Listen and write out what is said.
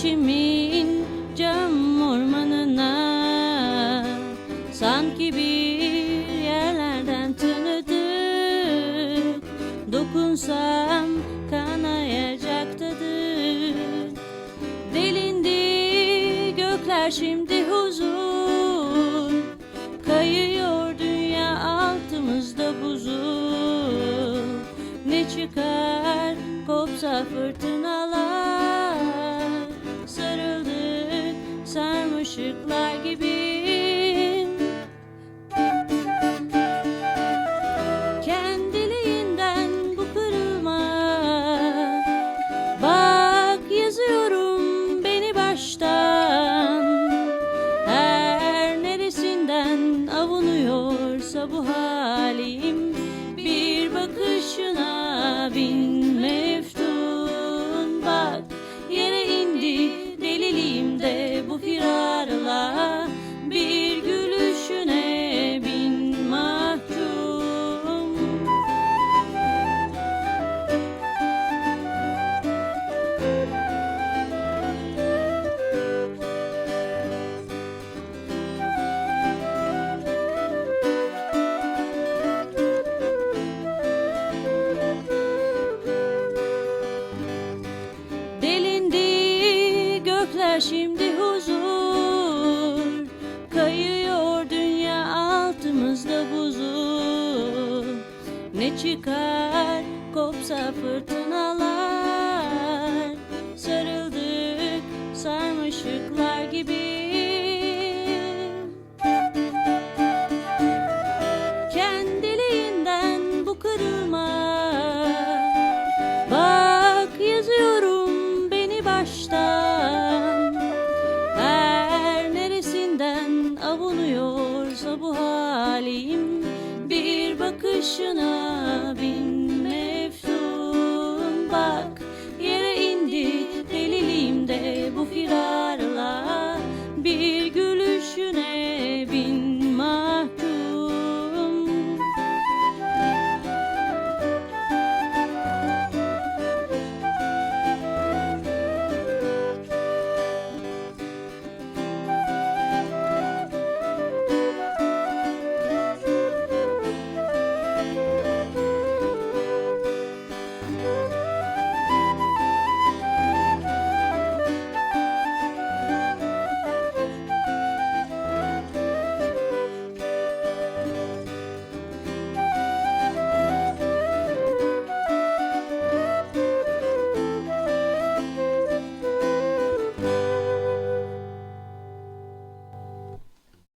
içimin cam ormanına. Sanki bir yerlerden tanıdık Dokunsam kanayacak tadı Delindi gökler şimdi huzur. Kayıyor dünya altımızda buzul Ne çıkar kopsa fırtınalar avunuyorsa bu şimdi huzur Kayıyor dünya altımızda buzul Ne çıkar? Kopsa fırtınalar Sarıldık sarmaşıklar gibi. Kendiliğinden bu kırılma bakışına bin